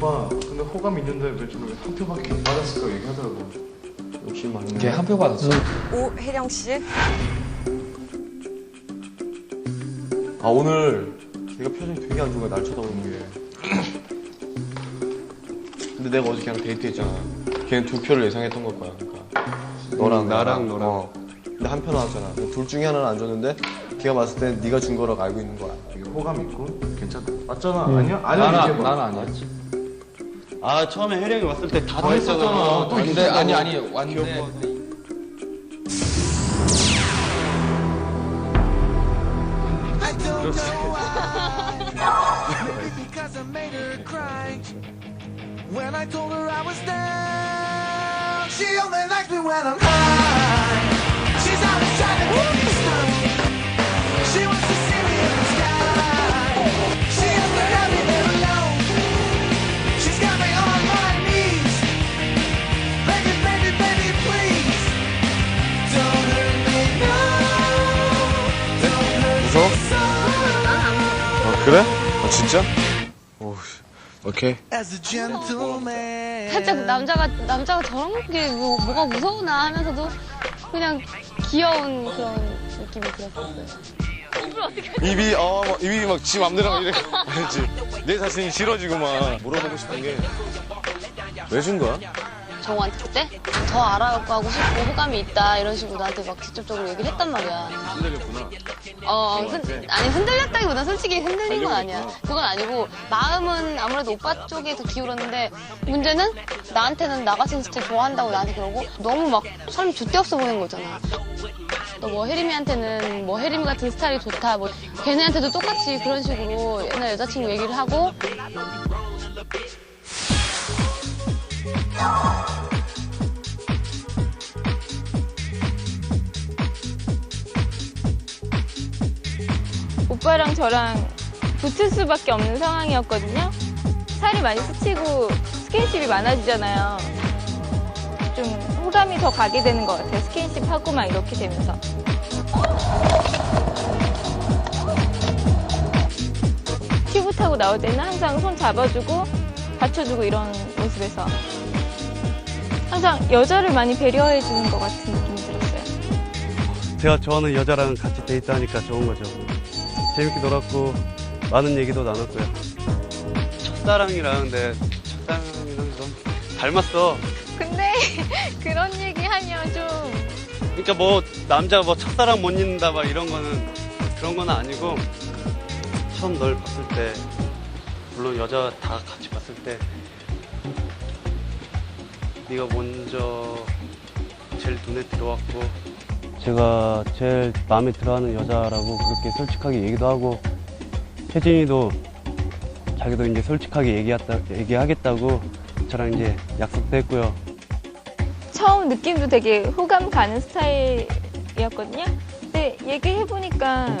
오빠 근데 호감 있는데 왜 저는 한 표밖에 받았을까 얘기하더라고. 욕심 많네. 걔 한 표 받았어. 오혜령 씨? 아 오늘 걔가 표정이 되게 안 좋은 거야 날 쳐다보는 게. 근데 내가 어제 걔랑 데이트했잖아. 걔는 두 표를 예상했던 걸 거야. 그러니까 너랑 음, 나랑 너랑. 어. 근데 한 표 나왔잖아. 둘 중에 하나는 안 줬는데 걔가 봤을 때 네가 준 거라고 알고 있는 거야. 되게 호감 있고 괜찮다. 맞잖아. 아니야? 아니야 나는 뭐. 나는 아니었지. 아 처음에 혜령이 왔을 때다다 했었잖아. 또 근데 아니 아니 왔는데 because I made her cry. When I told her I was down, she only likes me when I'm high. 그래? 아 진짜? 오 오케이. 살짝 남자가 남자가 저런 게 뭐, 뭐가 무서우나 하면서도 그냥 귀여운 그런 느낌이 들었었어요. 입이 어 막, 입이 막 지 맘대로 막 이래. 알지? 내 자신이 싫어지고 막 물어보고 싶은 게 왜 준 거야? 정우한테 그때 더 알아가고 싶고 호감이 있다 이런 식으로 나한테 막 직접적으로 얘기를 했단 말이야. 흔들렸구나. 어, 흔, 아니 흔들렸다기보다 솔직히 흔들린 건 아니야. 그건 아니고 마음은 아무래도 오빠 쪽에 더 기울었는데 문제는 나한테는 나 같은 스타일 좋아한다고 나한테 그러고 너무 막 사람 줏대 없어 보이는 거잖아. 또 뭐 혜림이한테는 뭐 혜림이 같은 스타일이 좋다. 뭐 걔네한테도 똑같이 그런 식으로 옛날 여자친구 얘기를 하고 오빠랑 저랑 붙을 수밖에 없는 상황이었거든요. 살이 많이 스치고 스킨십이 많아지잖아요. 좀 호감이 더 가게 되는 것 같아요. 스킨십 하고 막 이렇게 되면서. 튜브 타고 나올 때는 항상 손 잡아주고 받쳐주고 이런 모습에서 항상 여자를 많이 배려해 주는 것 같은 느낌이 들었어요. 제가 좋아하는 여자랑 같이 데이트하니까 좋은 거죠. 재밌게 놀았고 많은 얘기도 나눴고요. 첫사랑이랑 내 첫사랑이랑 좀 닮았어. 근데 그런 얘기 하면 좀 그러니까 뭐 남자가 뭐 첫사랑 못 잊는다 막 이런 거는 그런 건 아니고 처음 널 봤을 때 물론 여자 다 같이 봤을 때 네가 먼저 제일 눈에 들어왔고 제가 제일 마음에 들어하는 여자라고 그렇게 솔직하게 얘기도 하고 혜진이도 자기도 이제 솔직하게 얘기했다, 얘기하겠다고 저랑 이제 약속도 했고요. 처음 느낌도 되게 호감 가는 스타일이었거든요. 근데 얘기해보니까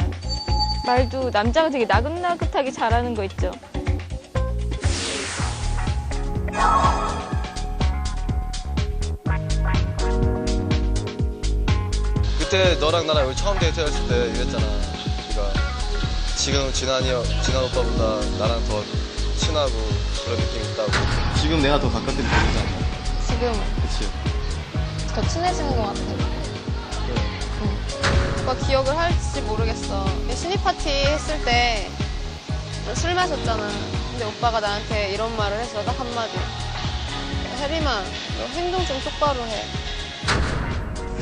말도 남자가 되게 나긋나긋하게 잘하는 거 있죠. 그때 너랑 나랑 여기 처음 데이트했을 때 이랬잖아. 네가 지금 진한이 진한 오빠보다 나랑 더 친하고 그런 느낌 있다고. 지금 내가 더 가깝게 느껴지잖아. 지금 그치? 더 친해지는 것 같아. 응. 오빠 기억을 할지 모르겠어. 신입 파티 했을 때 술 마셨잖아. 근데 오빠가 나한테 이런 말을 했어. 딱 한마디. 혜림아, 너 행동 좀 똑바로 해.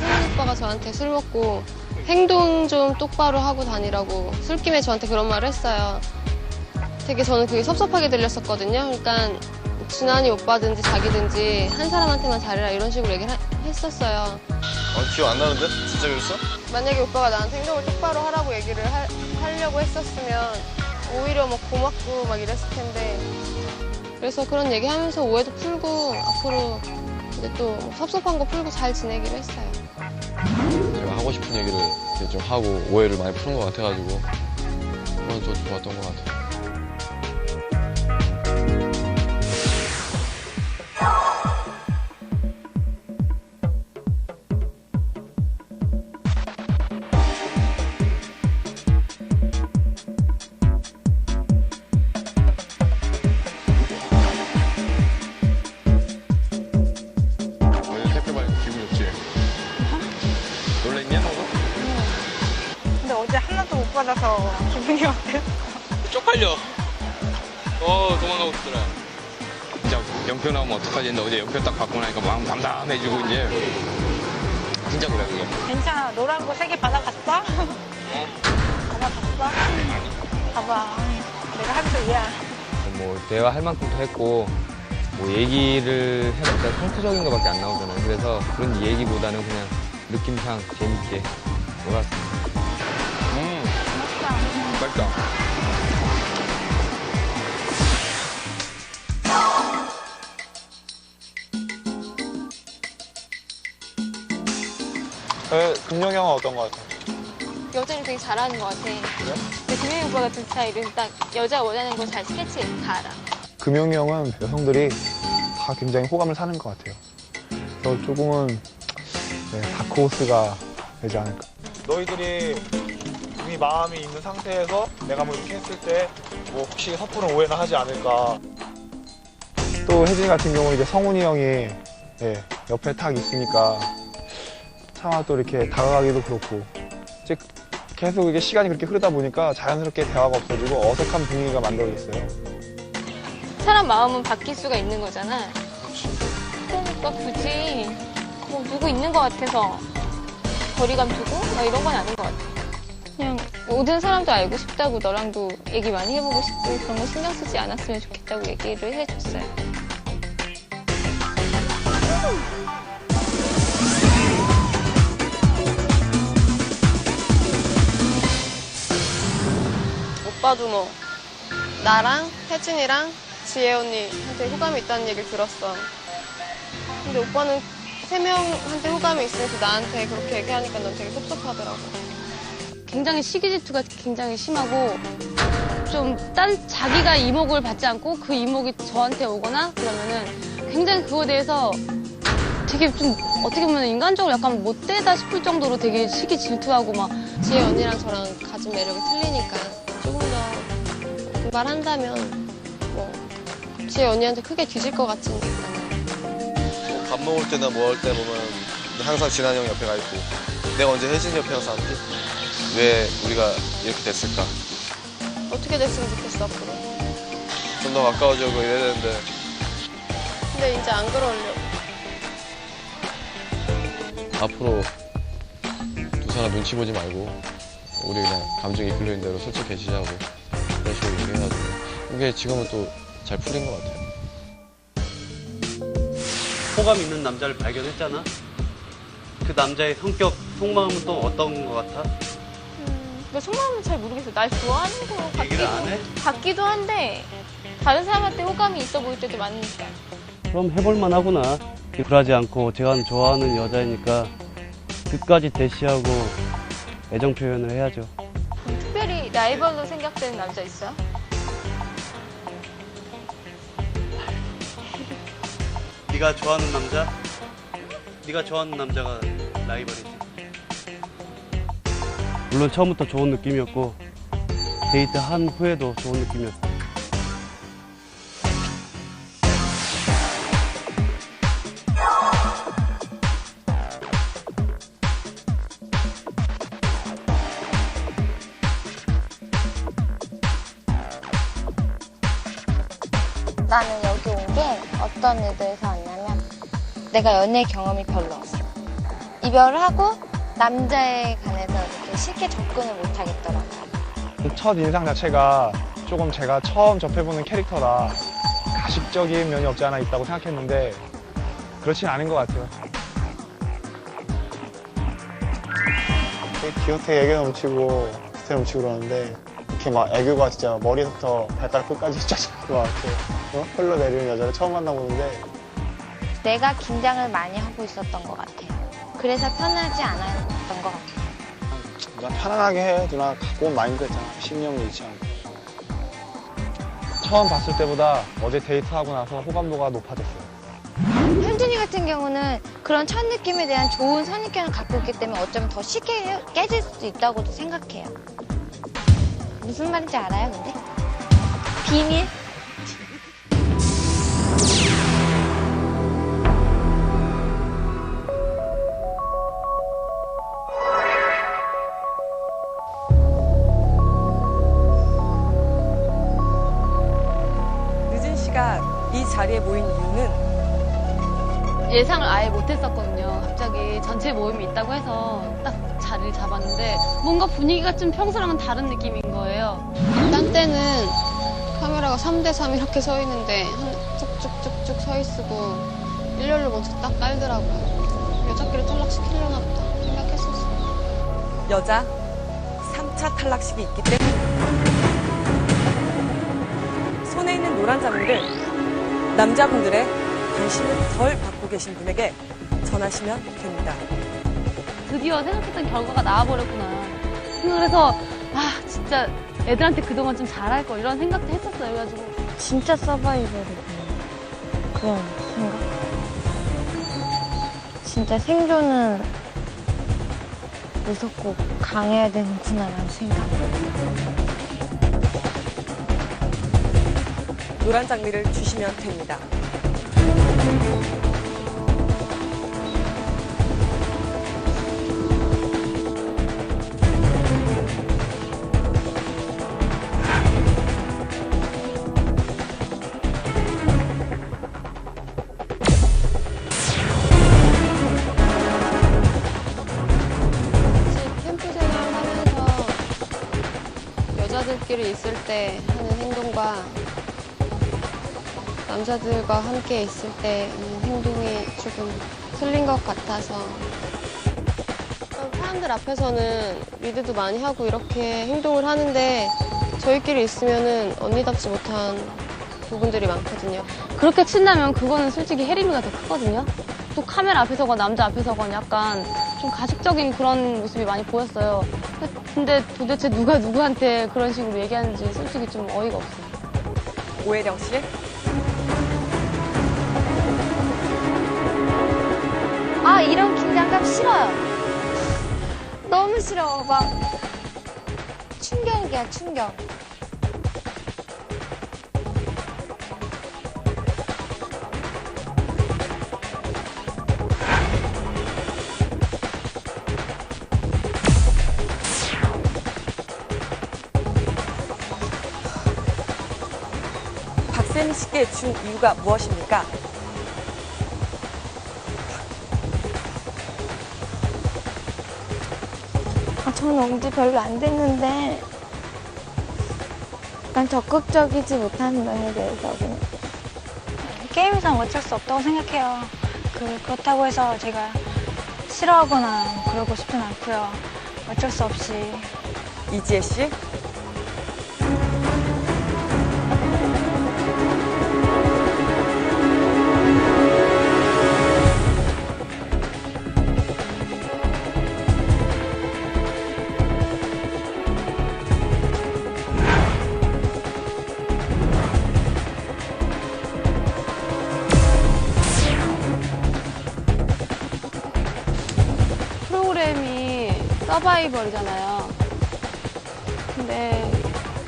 혜림 오빠가 저한테 술 먹고 행동 좀 똑바로 하고 다니라고 술김에 저한테 그런 말을 했어요. 되게 저는 그게 섭섭하게 들렸었거든요. 그러니까 준환이 오빠든지 자기든지 한 사람한테만 잘해라 이런 식으로 얘기를 하- 했었어요. 어, 기억 안 나는데? 진짜 그랬어? 만약에 오빠가 나한테 행동을 똑바로 하라고 얘기를 하, 하려고 했었으면 오히려 뭐 고맙고 막 이랬을 텐데 그래서 그런 얘기 하면서 오해도 풀고 앞으로 이제 또뭐 섭섭한 거 풀고 잘 지내기로 했어요. 제가 하고 싶은 얘기를 좀 하고 오해를 많이 푸는 것 같아가지고 그건 더 좋았던 것 같아. 받 나오면 어떡하지 했는데 어제 연표 딱 받고 나니까 마음 담담해지고 이제. 진짜 그래, 그거. 괜찮아. 노란 거 세 개 받아갔어? 받아갔어? 봐봐. 내가 한소이야. 뭐 대화할 만큼도 했고 뭐 얘기를 해봤자 상투적인 거밖에 안 나오잖아요. 그래서 그런 얘기보다는 그냥 느낌상 재밌게 놀았습니다. 음, 맛있다. 금룡 형은 어떤 거 같아? 여자를 되게 잘하는 것 같아. 근데 김혜희 오빠 같은 스타일은 딱 여자가 원하는 걸잘 스케치 다 알아. 금용이 형은 여성들이 다 굉장히 호감을 사는 것 같아요. 그래서 조금은 네, 다크호스가 되지 않을까. 너희들이 이미 마음이 있는 상태에서 내가 뭐 이렇게 했을 때 뭐 혹시 섣부른 오해나 하지 않을까. 또 혜진이 같은 경우는 이제 성훈이 형이 예, 옆에 탁 있으니까 차마 또 이렇게 다가가기도 그렇고 이제 계속 이게 시간이 그렇게 흐르다 보니까 자연스럽게 대화가 없어지고 어색한 분위기가 만들어졌어요. 사람 마음은 바뀔 수가 있는 거잖아. 그러니까 굳이 뭐 누구 있는 것 같아서 거리감 두고 막 이런 건 아닌 것 같아. 그냥 모든 사람도 알고 싶다고 너랑도 얘기 많이 해보고 싶고 그런 거 신경 쓰지 않았으면 좋겠다고 얘기를 해줬어요. 오빠도 뭐 나랑 혜진이랑 지혜 언니한테 호감이 있다는 얘기를 들었어. 근데 오빠는 세 명한테 호감이 있으면서 나한테 그렇게 얘기하니까 난 되게 섭섭하더라고. 굉장히 시기 질투가 굉장히 심하고 좀 딴 자기가 이목을 받지 않고 그 이목이 저한테 오거나 그러면은 굉장히 그거에 대해서 되게 좀 어떻게 보면 인간적으로 약간 못되다 싶을 정도로 되게 시기 질투하고 막 지혜 언니랑 저랑 가진 매력이 틀리니까 조금 더 말한다면 뭐 지혜 언니한테 크게 뒤질 것 같지는 않아요. 뭐 밥 먹을 때나 뭐 할 때 보면 항상 진한 형 옆에 가 있고 내가 언제 혜진 옆에 가서 앉지? 왜 우리가 이렇게 됐을까? 어떻게 됐으면 좋겠어 앞으로. 좀 더 가까워지고 이래야 되는데 근데 이제 안 그러려고. 앞으로 두 사람 눈치 보지 말고 우리 그냥 감정이 이끌리는 대로 솔직해지자고 그런 식으로 얘기해 이게 지금은 또 잘 풀린 것 같아요. 호감 있는 남자를 발견했잖아. 그 남자의 성격, 속마음은 또 어떤 것 같아? 그 속마음은 잘 모르겠어. 날 좋아하는 거 같기도, 얘기를 안 해? 같기도 한데 다른 사람한테 호감이 있어 보일 때도 많으니까. 그럼 해볼만 하구나. 굴하지 않고 제가 좋아하는 여자이니까 끝까지 대시하고 애정 표현을 해야죠. 특별히 라이벌로 생각되는 남자 있어 네가 좋아하는 남자? 네가 좋아하는 남자가 라이벌이지. 물론 처음부터 좋은 느낌이었고 데이트 한 후에도 좋은 느낌이었어. 나는 어떤 의도에서 왔냐면 내가 연애 경험이 별로 없어. 이별을 하고 남자에 관해서 이렇게 쉽게 접근을 못 하겠더라고. 첫 인상 자체가 조금 제가 처음 접해보는 캐릭터라 가식적인 면이 없지 않아 있다고 생각했는데 그렇진 않은 것 같아요. 되게 귀엽게 애교 넘치고 스테 넘치고 그러는데 이렇게 막 애교가 진짜 머리부터 발가락 끝까지 쫙쫙 막 이렇게 어? 흘러내리는 여자를 처음 만나보는데 내가 긴장을 많이 하고 있었던 것 같아요. 그래서 편하지 않았던 것 같아요. 누나 편안하게 해 누나 갖고 온 마인드 있잖아 신념을 잃지 않고 처음 봤을 때보다 어제 데이트하고 나서 호감도가 높아졌어요 현준이 같은 경우는 그런 첫 느낌에 대한 좋은 선입견을 갖고 있기 때문에 어쩌면 더 쉽게 깨질 수도 있다고도 생각해요. 무슨 말인지 알아요, 근데? 비밀? 예상을 아예 못했었거든요. 갑자기 전체 모임이 있다고 해서 딱 자리를 잡았는데 뭔가 분위기가 좀 평소랑은 다른 느낌인 거예요. 딴 때는 카메라가 3대3 이렇게 서 있는데 한 쭉쭉쭉쭉 서 있고 일렬로 먼저 딱 깔더라고요. 여자끼리 탈락시키려나 보다 생각했었어요. 여자 3차 탈락식이 있기 때문에 손에 있는 노란 장미를 남자분들의 관심을 덜 받고 계신 분에게 전하시면 됩니다. 드디어 생각했던 결과가 나와버렸구나. 그래서 아 진짜 애들한테 그동안 좀 잘할 걸 이런 생각도 했었어요. 그래가지고 진짜 서바이벌이구나. 그런 생각. 진짜 생존은 무섭고 강해야 되는구나라는 생각. 노란 장미를 주시면 됩니다. 때 하는 행동과 남자들과 함께 있을 때 하는 행동이 조금 틀린 것 같아서 사람들 앞에서는 리드도 많이 하고 이렇게 행동을 하는데 저희끼리 있으면은 언니답지 못한 부분들이 많거든요. 그렇게 친다면 그거는 솔직히 혜림이가 더 크거든요. 또 카메라 앞에서건 남자 앞에서건 약간 좀 가식적인 그런 모습이 많이 보였어요. 근데 도대체 누가 누구한테 그런 식으로 얘기하는지 솔직히 좀 어이가 없어요. 오혜령 씨. 아, 이런 긴장감 싫어요. 너무 싫어. 막, 충격이야, 충격. 씨께 준 이유가 무엇입니까? 아, 저는 언제 별로 안 됐는데, 약간 적극적이지 못한 면에 대해서 그냥. 게임상 어쩔 수 없다고 생각해요. 그, 그렇다고 해서 제가 싫어하거나 그러고 싶진 않고요. 어쩔 수 없이 이지혜 씨. 서바이벌이잖아요. 근데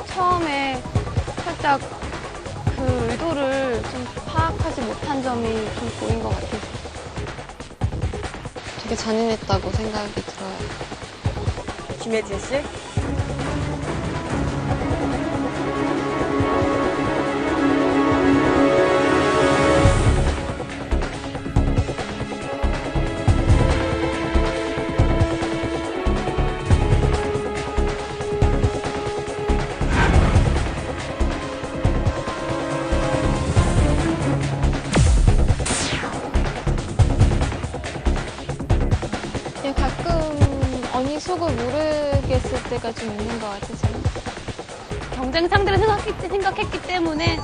처음에 살짝 그 의도를 좀 파악하지 못한 점이 좀 보인 것 같아서 되게 잔인했다고 생각이 들어요. 김혜진 씨. 때가 좀 있는 것. 저는. 경쟁 상대를 생각했기, 생각했기 때문에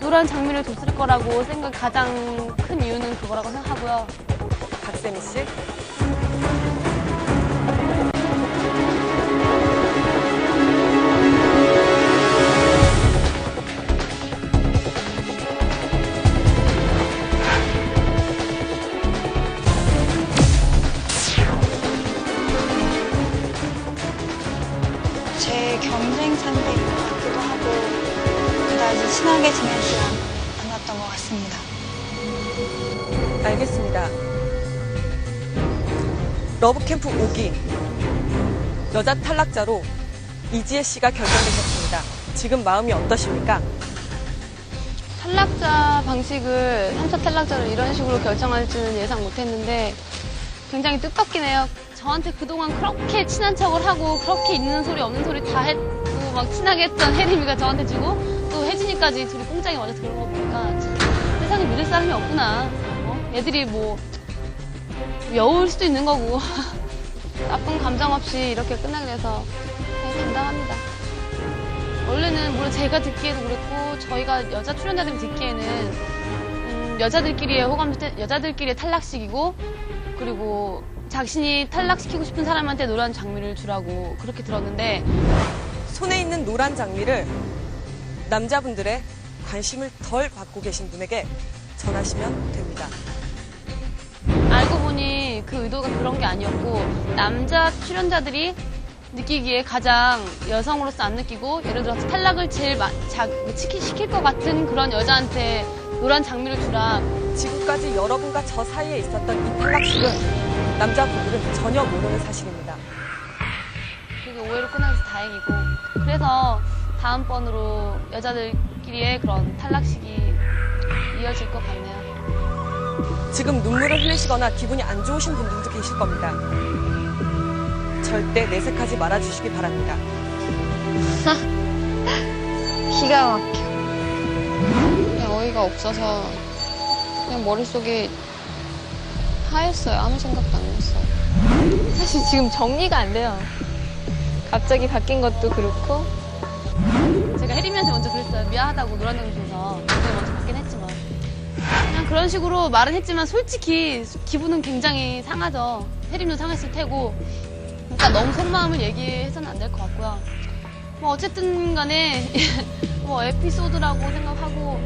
노란 장미를 줬을 거라고 생각 가장 큰 이유는 그거라고 생각하고요. 박세미 씨. 러브캠프 5기. 여자 탈락자로 이지혜 씨가 결정되셨습니다. 지금 마음이 어떠십니까? 탈락자 방식을 3차 탈락자를 이런 식으로 결정할지는 예상 못했는데 굉장히 뜻밖긴 해요. 저한테 그동안 그렇게 친한 척을 하고 그렇게 있는 소리 없는 소리 다 했고 막 친하게 했던 혜림이가 저한테 주고 또 혜진이까지 둘이 꽁짝이 맞아서 그런 거 보니까 참 세상에 믿을 사람이 없구나. 어? 애들이 뭐 여울 수도 있는 거고 나쁜 감정 없이 이렇게 끝나게 돼서 감당합니다. 원래는 물론 제가 듣기에도 그렇고 저희가 여자 출연자들이 듣기에는 음, 여자들끼리의 호감 여자들끼리의 탈락식이고 그리고 자신이 탈락시키고 싶은 사람한테 노란 장미를 주라고 그렇게 들었는데 손에 있는 노란 장미를 남자분들의 관심을 덜 받고 계신 분에게 전하시면 됩니다. 그 의도가 그런 게 아니었고 남자 출연자들이 느끼기에 가장 여성으로서 안 느끼고 예를 들어서 탈락을 제일 마, 자, 시키, 시킬 것 같은 그런 여자한테 노란 장미를 주라 지금까지 여러분과 저 사이에 있었던 이 탈락식은 남자분들은 전혀 모르는 사실입니다. 그게 오해로 끝나서 다행이고 그래서 다음번으로 여자들끼리의 그런 탈락식이 이어질 것 같네요. 지금 눈물을 흘리시거나 기분이 안 좋으신 분들도 계실 겁니다. 절대 내색하지 말아주시기 바랍니다. 기가 막혀. 그냥 어이가 없어서 그냥 머릿속이 하였어요. 아무 생각도 안 났어요. 사실 지금 정리가 안 돼요. 갑자기 바뀐 것도 그렇고 제가 혜림이한테 먼저 그랬어요. 미안하다고 노란장 주면서 제가 먼저 받긴 했지만 그냥 그런 식으로 말은 했지만 솔직히 기분은 굉장히 상하죠. 혜림도 상했을 테고 그러니까 너무 속마음을 얘기해서는 안 될 것 같고요. 뭐 어쨌든 간에 뭐 에피소드라고 생각하고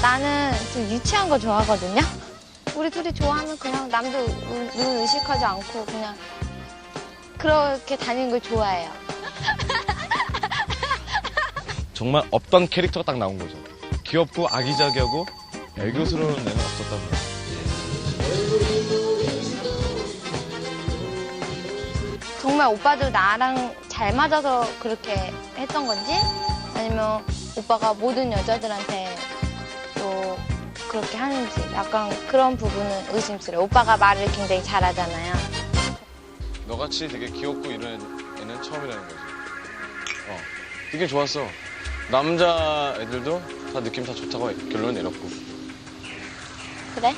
나는 좀 유치한 거 좋아하거든요. 우리 둘이 좋아하면 그냥 남도 우- 눈 의식하지 않고 그냥 그렇게 다니는 걸 좋아해요. 정말 없던 캐릭터가 딱 나온 거죠. 귀엽고 아기자기하고 애교스러운 애는 없었다고. 정말 오빠도 나랑 잘 맞아서 그렇게 했던 건지 아니면 오빠가 모든 여자들한테 또 그렇게 하는지 약간 그런 부분은 의심스러워요. 오빠가 말을 굉장히 잘하잖아요. 너같이 되게 귀엽고 이런 애는 처음이라는 거지. 어, 되게 좋았어. 남자 애들도 다 느낌 다 좋다고 결론 내렸고. 그래?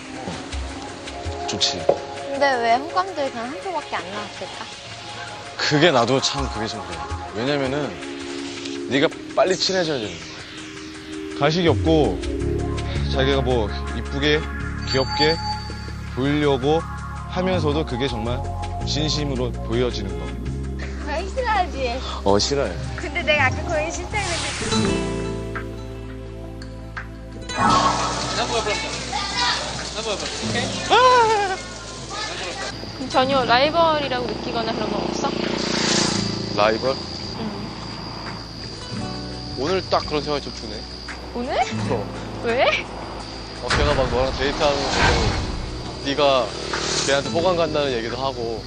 좋지. 근데 왜 호감들 그냥 한 표밖에 안 나왔을까? 그게 나도 참 그게 좀 그래. 왜냐면은 네가 빨리 친해져야 되는 거야. 가식이 없고 자기가 뭐 이쁘게 귀엽게 보이려고 하면서도 그게 정말 진심으로 보여지는 거. 거의 싫어하지. 어 싫어해. 근데 내가 아까 거의 싫다했는데 그럼 전혀 라이벌이라고 느끼거나 그런 건 없어? 라이벌? 오늘 딱 그런 생각이 좀 드네. 오늘? 어. 왜? 어, 걔가 막 너랑 데이트하는 거 보고 네가 걔한테 호감 간다는 얘기도 하고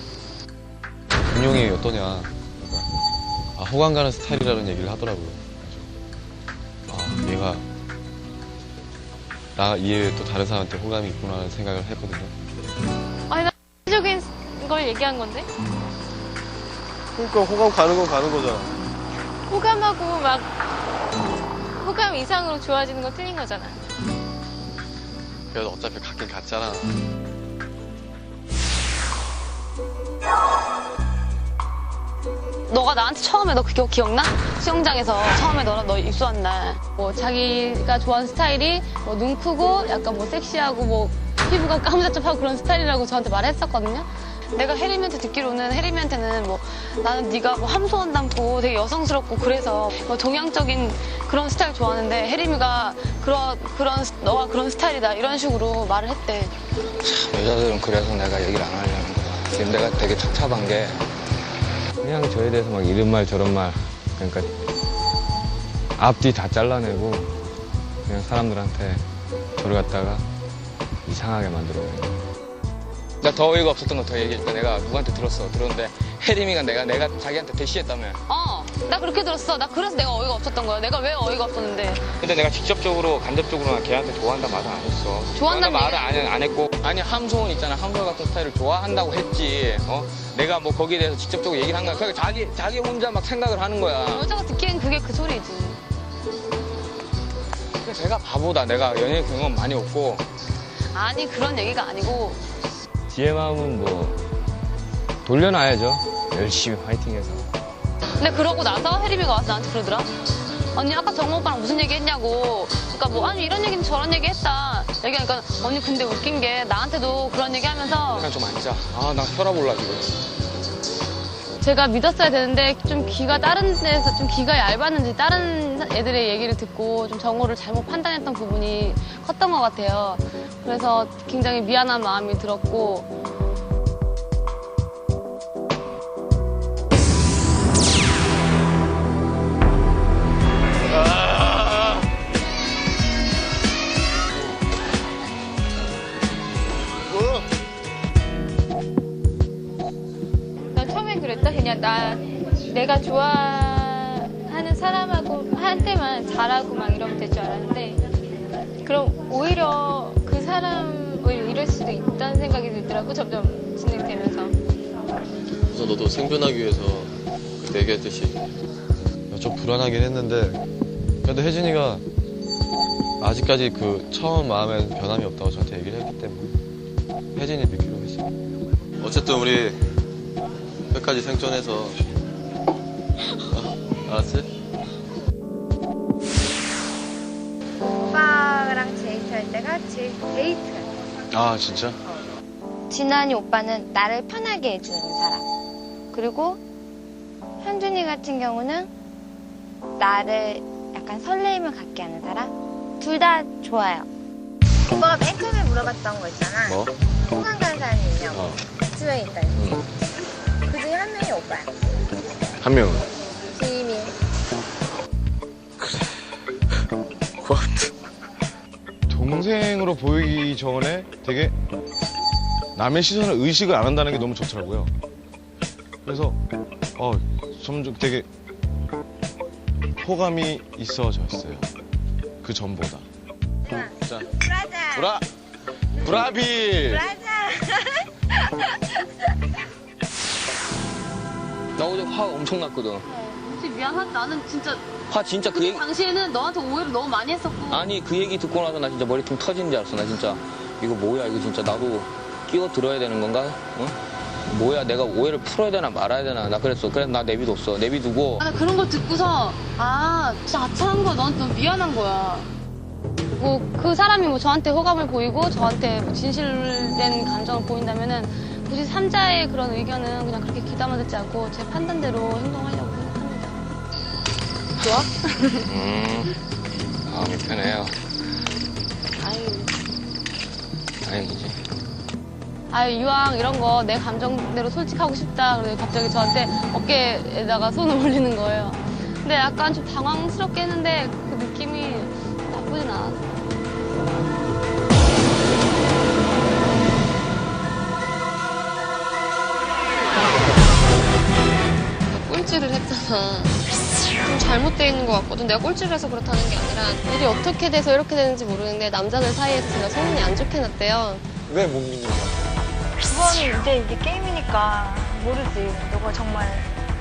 분용이 어떠냐. 그러니까 아, 호감 가는 스타일이라는 얘기를 하더라고요. 아, 얘가 나 이외에 또 다른 사람한테 호감이 있구나 하는 생각을 했거든요. 아니 나 적인 걸 얘기한 건데 그러니까 호감 가는 건 가는 거잖아. 호감하고 막 호감 이상으로 좋아지는 건 틀린 거잖아. 그래도 어차피 갔긴 갔잖아. 너가 나한테 처음에 너 그거 기억나? 수영장에서 처음에 너랑 너 입수한 날. 뭐 자기가 좋아하는 스타일이 뭐 눈 크고 약간 뭐 섹시하고 뭐 피부가 까무잡잡하고 그런 스타일이라고 저한테 말했었거든요. 내가 혜림이한테 듣기로는 혜림이한테는 뭐 나는 네가 뭐 함소원 담고 되게 여성스럽고 그래서 뭐 동양적인 그런 스타일 좋아하는데 혜림이가 그런 그런 스- 너가 그런 스타일이다 이런 식으로 말을 했대. 여자들은 그래서 내가 얘기를 안 하려는 거야. 지금 내가 되게 착잡한 게 그냥 저에 대해서 막 이런 말 저런 말 그러니까 앞뒤 다 잘라내고 그냥 사람들한테 저를 갖다가 이상하게 만들어 버린 거야. 나 더 어이가 없었던 거 더 얘기해줄까? 내가 누구한테 들었어. 들었는데 혜림이가 내가 내가 자기한테 대시했다며. 어, 나 그렇게 들었어. 나 그래서 내가 어이가 없었던 거야. 내가 왜 어이가 없었는데? 근데 내가 직접적으로 간접적으로 걔한테 좋아한다 말은 안 했어. 좋아한다는 말을 안, 안 했고 아니 함소원 있잖아 함소원 같은 스타일을 좋아한다고 했지. 어? 내가 뭐 거기에 대해서 직접적으로 얘기를 한 거야. 그러니까 자기 자기 혼자 막 생각을 하는 거야. 여자가 듣기엔 그게 그 소리지. 근데 제가 바보다. 내가 연예 경험 많이 없고 아니 그런 얘기가 아니고 지혜 마음은 뭐 돌려놔야죠. 열심히 화이팅해서. 근데 그러고 나서 혜림이가 와서 나한테 그러더라. 언니 아까 정우 오빠랑 무슨 얘기 했냐고. 그러니까 뭐 아니 이런 얘기는 저런 얘기 했다. 얘기하니까 언니 근데 웃긴 게 나한테도 그런 얘기 하면서 그냥 좀 앉아. 아나 혈압 올라 지금. 제가 믿었어야 되는데 좀 귀가 다른 데서 좀 귀가 얇았는지 다른 애들의 얘기를 듣고 좀 정우를 잘못 판단했던 부분이 컸던 것 같아요. 그래서 굉장히 미안한 마음이 들었고 그랬다. 그냥 나 내가 좋아하는 사람하고 한테만 잘하고 막 이러면 될 줄 알았는데 그럼 오히려 그 사람을 잃을 수도 있다는 생각이 들더라고. 점점 진행되면서. 그래서 너도 생존하기 위해서 그 얘기했듯이 좀 불안하긴 했는데 그래도 혜진이가 아직까지 그 처음 마음에 변함이 없다고 저한테 얘기를 했기 때문에 혜진이 믿기로 했어요. 어쨌든 우리 끝까지 생존해서 어, 알았지? 오빠랑 데이트할 때가 제일 데이트. 아 진짜? 진환이 오빠는 나를 편하게 해주는 사람. 그리고 현준이 같은 경우는 나를 약간 설레임을 갖게 하는 사람. 둘 다 좋아요. 오빠가 맨 처음에 물어봤던 거 있잖아. 뭐? 호감 가는 사람이 있냐고. 어. 두명 있다. 그 중에 한 명이 오빠야. 한 명은? 비밀. 동생으로 보이기 전에 되게 남의 시선을 의식을 안 한다는 게 너무 좋더라고요. 그래서 어 점점 되게 호감이 있어졌어요. 그 전보다. 자, 브라자. 브라 브라빌. 브라자. 나 어제 화 엄청 났거든. 진짜 미안하다. 나는 진짜 화 진짜 그그 얘기 당시에는 너한테 오해를 너무 많이 했었고 아니 그 얘기 듣고 나서 나 진짜 머리통 터지는 줄 알았어. 나 진짜 이거 뭐야 이거 진짜 나도 끼워 들어야 되는 건가? 어? 뭐야 내가 오해를 풀어야 되나 말아야 되나 나 그랬어. 그래서 나 내비뒀어. 내비두고 아, 나 그런 걸 듣고서 아 진짜 아차한 거야 너한테 너무 미안한 거야 뭐 그 사람이 뭐 저한테 호감을 보이고 저한테 뭐 진실된 감정을 보인다면은 굳이 삼자의 그런 의견은 그냥 그렇게 귀담아 듣지 않고 제 판단대로 행동하려고 생각합니다 좋아? 음 마음이 편해요. 아유 다행이지. 아 이왕 이런 거 내 감정대로 솔직하고 싶다 그러더니 갑자기 저한테 어깨에다가 손을 올리는 거예요 근데 약간 좀 당황스럽게 했는데 그 느낌이 나쁘진 않았어 꼴 했잖아. 좀 잘못되어 있는 것 같거든. 내가 꼴찌를 해서 그렇다는 게 아니라 일이 어떻게 돼서 이렇게 되는지 모르는데 남자들 사이에서 제가 소문이 안 좋게 났대요. 왜 못 믿는 거야? 그건 이제 이게 게임이니까 모르지. 너가 정말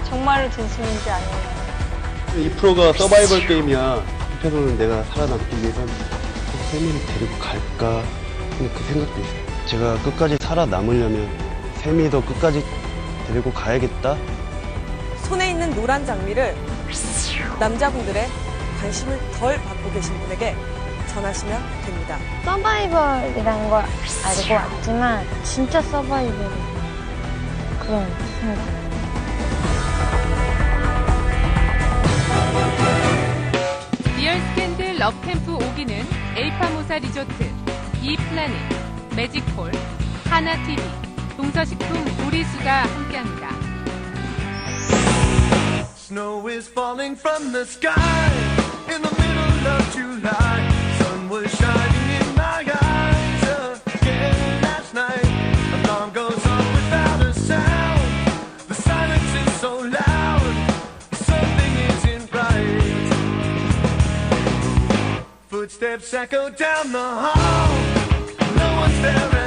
정말로 진심인지 아니면. 이 프로가 서바이벌 게임이야. 한편으로는 내가 살아남기 위해서 세미를 데리고 갈까 하는 그 생각도 있어요. 제가 끝까지 살아남으려면 세미도 끝까지 데리고 가야겠다. 손에 있는 노란 장미를 남자분들의 관심을 덜 받고 계신 분에게 전하시면 됩니다. 서바이벌이라는 걸 알고 왔지만 진짜 서바이벌 그런 생각. 리얼 스캔들 러캠프 5기는 에이파모사 리조트, 이플라닛, 매직홀, 하나TV, 동서식품 우리수가 함께합니다. Snow is falling from the sky in the middle of July. Sun was shining in my eyes again last night. Alarm goes off without a sound. The silence is so loud. Something isn't right. Footsteps echo down the hall. No one's there